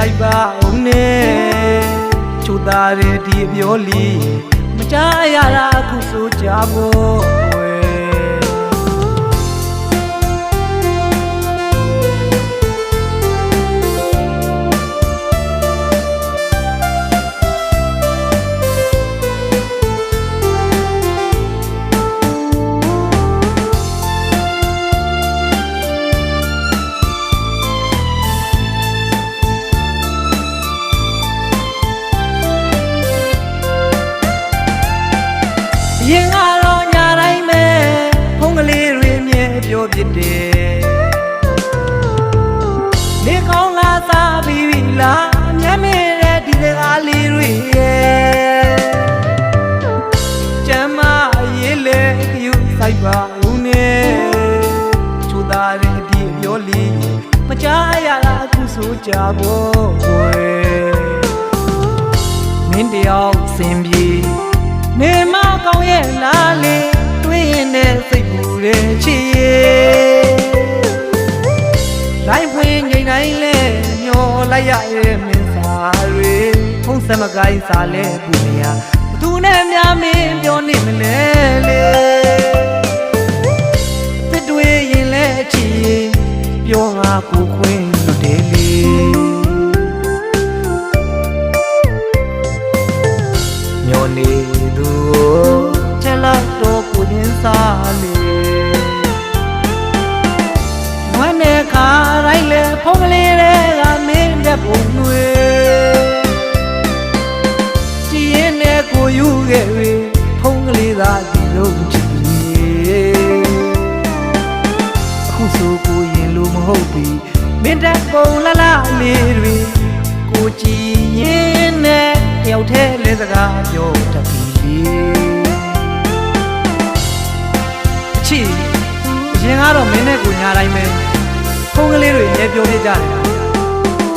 လိုက်ပါဦးနဲ့ချူတာတဲ့ဒီပြောလီမကြားရတာအခုဆိုကြဖို့ ပြောပြတယ်နေကောင်းလာစားပြီးပြီလားမျက်မြင်တဲ့ဒီစကားလေးတွေရဲ့ကျမ်းမရေးလေယူဆိုင်ပါဦးနဲ့ချိုးသားတဲ့ဒီအပြောလေးမကြားရတာအခုဆိုကြဖို့ွယ်မင်းတယောက်စင်ပြေ မကိုင်းစာလဲပူနေရဘသူနဲ့များမင်းပြောနေမလဲလေတစ်တွေးရင်လဲချစ်ရဲ့ပြောငါကိုခွင်းလွတ်တယ်လေမျောနေသူကိုချက်လက်တော့ကိုရင်းစားလေဝမ်းနဲ့ခါတိုင်းလေဖုံးကလေးတွေကမင်းတဲ့ပုံတွေ မင်းတဲ့ပုံလလလေးတွေကိုကြည်ရင်နဲ့တယောက်တည်းလေးစကားပြောတတ်ပြီအချီအရင်ကတော့မင်းနဲ့ကိုညာတိုင်းပဲဖုန်းကလေးတွေရဲပြောပြကြတယ်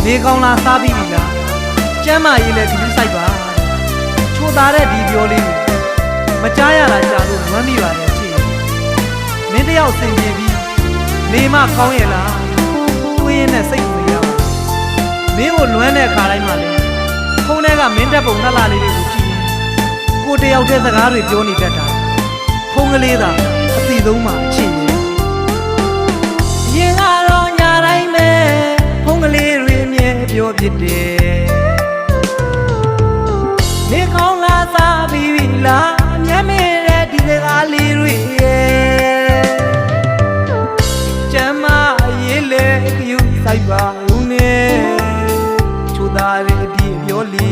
နေကောင်းလားစားပြီးပြီလားကျမ်းမာရေးလည်းဒီလိုစိုက်ပါချိုးသားတဲ့ဒီပြောလေးကိုမကြားရတာကြာလို့ဝမ်းမိပါတယ်ချီမင်းတယောက်စင်ပြေပြီးနေမကောင်းရဲ့လား တွေးရင်နဲ့စိတ်ဝင်ရပါမင်းကိုလွမ်းတဲ့ခါတိုင်းမှာလေဖုန်းထဲကမင်းတက်ပုံနှက်လာလေးတွေကိုကြည့်ရင်ကိုတယောက်တည်းစကားတွေပြောနေတတ်တာဖုန်းကလေးသာအစီဆုံးမှအချစ်ရဲ့ရင်ကတော့ညာတိုင်းပဲဖုန်းကလေးတွေမြဲပြောပြတယ်နေကောင်းလားစားပြီးပြီလားမျက်မြင်တဲ့ဒီစကားလေးတွေရဲ့ ယူဆိုင်ပါဦးနဲ့ချိုးသားတဲ့ဒီအပြောလီ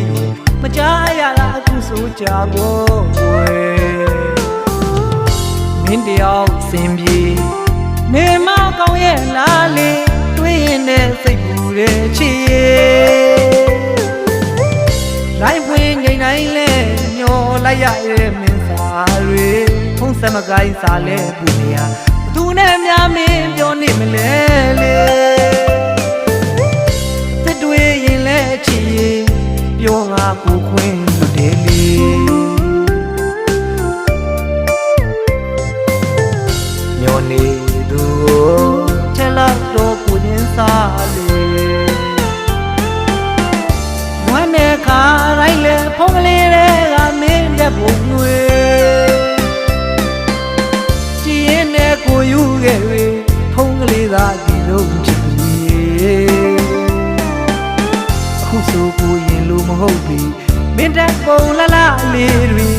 မကြားရတာအခုဆိုကြဖို့ဝယ်မင်းတယောက်စင်ပြေနေမကောင်းရဲ့လားလေတွေးရင်နဲ့စိတ်ပူတဲ့ချစ်ရဲ့လိုက်ဖွင့်ငိမ့်တိုင်းလဲမျောလိုက်ရရဲ့မင်းစာတွေဖုံးစမကိုင်းစာလဲပူနေရသူနဲ့များမင်းပြောနေမလဲလေ ခဲ့ပြီဖုံးကလေးသာဒီလုံးချစ်ပြီအခုဆိုကိုရင်လို့မဟုတ်ပြီမင်းတက်ပုံလလလေးတွေ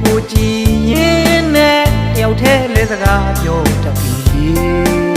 ကိုကြည်ရင်နဲ့တယောက်တည်းလေးစကားပြောတတ်ပြီ